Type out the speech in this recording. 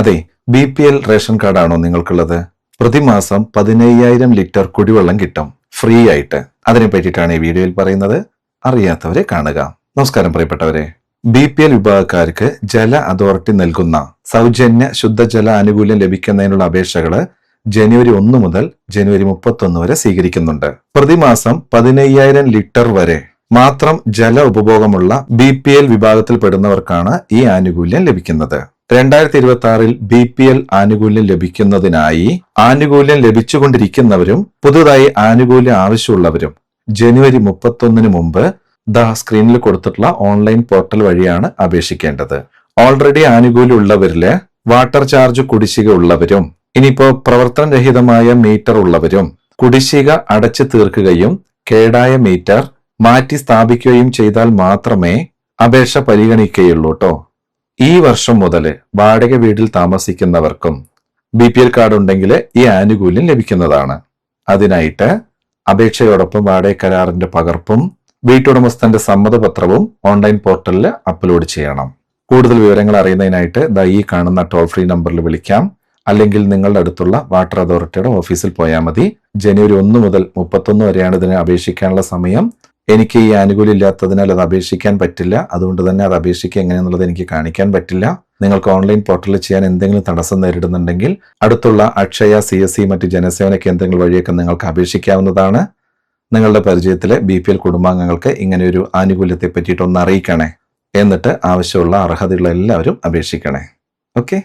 അതെ B P L ration കാർഡാണോ നിങ്ങൾക്കുള്ളത്? പ്രതിമാസം പതിനയ്യായിരം ലിറ്റർ കുടിവെള്ളം കിട്ടും ഫ്രീ ആയിട്ട് അതിനെ പറ്റിയിട്ടാണ് ഈ വീഡിയോയിൽ പറയുന്നത്. അറിയാത്തവരെ കാണുക. നമസ്കാരം പ്രിയപ്പെട്ടവരെ. ബി പി എൽ വിഭാഗക്കാർക്ക് ജല അതോറിറ്റി നൽകുന്ന സൗജന്യ ശുദ്ധജല ആനുകൂല്യം ലഭിക്കുന്നതിനുള്ള അപേക്ഷകൾ ജനുവരി ഒന്ന് മുതൽ ജനുവരി മുപ്പത്തൊന്ന് വരെ സ്വീകരിക്കുന്നുണ്ട്. പ്രതിമാസം പതിനയ്യായിരം ലിറ്റർ വരെ മാത്രം ജല ഉപഭോഗമുള്ള ബി പി എൽ വിഭാഗത്തിൽപ്പെടുന്നവർക്കാണ് ഈ ആനുകൂല്യം ലഭിക്കുന്നത്. രണ്ടായിരത്തി ഇരുപത്തി ആറിൽ ബി പി എൽ ആനുകൂല്യം ലഭിക്കുന്നതിനായി ആനുകൂല്യം ലഭിച്ചുകൊണ്ടിരിക്കുന്നവരും പുതുതായി ആനുകൂല്യം ആവശ്യമുള്ളവരും ജനുവരി മുപ്പത്തൊന്നിന് മുമ്പ് ദ സ്ക്രീനിൽ കൊടുത്തിട്ടുള്ള ഓൺലൈൻ പോർട്ടൽ വഴിയാണ് അപേക്ഷിക്കേണ്ടത്. ഓൾറെഡി ആനുകൂല്യം ഉള്ളവരിൽ വാട്ടർ ചാർജ് കുടിശ്ശിക ഉള്ളവരും ഇനിയിപ്പോ പ്രവർത്തനരഹിതമായ മീറ്റർ ഉള്ളവരും കുടിശ്ശിക അടച്ചു തീർക്കുകയും കേടായ മീറ്റർ മാറ്റി സ്ഥാപിക്കുകയും ചെയ്താൽ മാത്രമേ അപേക്ഷ പരിഗണിക്കുകയുള്ളൂ കേട്ടോ ഈ വർഷം മുതൽ വാടക വീട്ടിൽ താമസിക്കുന്നവർക്കും ബി പി എൽ കാർഡ് ഉണ്ടെങ്കിൽ ഈ ആനുകൂല്യം ലഭിക്കുന്നതാണ്. അതിനായിട്ട് അപേക്ഷയോടൊപ്പം വാടക കരാറിന്റെ പകർപ്പും വീട്ടുടമസ്ഥന്റെ സമ്മതപത്രവും ഓൺലൈൻ പോർട്ടലിൽ അപ്ലോഡ് ചെയ്യണം. കൂടുതൽ വിവരങ്ങൾ അറിയുന്നതിനായിട്ട് ദാ ഈ കാണുന്ന ടോൾ ഫ്രീ നമ്പറിൽ വിളിക്കാം. അല്ലെങ്കിൽ നിങ്ങളുടെ അടുത്തുള്ള വാട്ടർ അതോറിറ്റിയുടെ ഓഫീസിൽ പോയാൽ മതി. ജനുവരി ഒന്ന് മുതൽ മുപ്പത്തൊന്ന് വരെയാണ് ഇതിന് അപേക്ഷിക്കാനുള്ള സമയം. എനിക്ക് ഈ ആനുകൂല്യം ഇല്ലാത്തതിനാൽ അത് അപേക്ഷിക്കാൻ പറ്റില്ല. അതുകൊണ്ട് തന്നെ അത് അപേക്ഷിക്കുക എങ്ങനെയെന്നുള്ളത് എനിക്ക് കാണിക്കാൻ പറ്റില്ല. നിങ്ങൾക്ക് ഓൺലൈൻ പോർട്ടലിൽ ചെയ്യാൻ എന്തെങ്കിലും തടസ്സം നേരിടുന്നുണ്ടെങ്കിൽ അടുത്തുള്ള അക്ഷയ സി എസ് സി മറ്റ് ജനസേവന കേന്ദ്രങ്ങൾ വഴിയൊക്കെ നിങ്ങൾക്ക് അപേക്ഷിക്കാവുന്നതാണ്. നിങ്ങളുടെ പരിചയത്തിലെ ബി പി എൽ കുടുംബാംഗങ്ങൾക്ക് ഇങ്ങനെ ഒരു ആനുകൂല്യത്തെ പറ്റിയിട്ടൊന്ന് അറിയിക്കണേ. എന്നിട്ട് ആവശ്യമുള്ള അർഹതയുള്ള എല്ലാവരും അപേക്ഷിക്കണേ. ഓക്കെ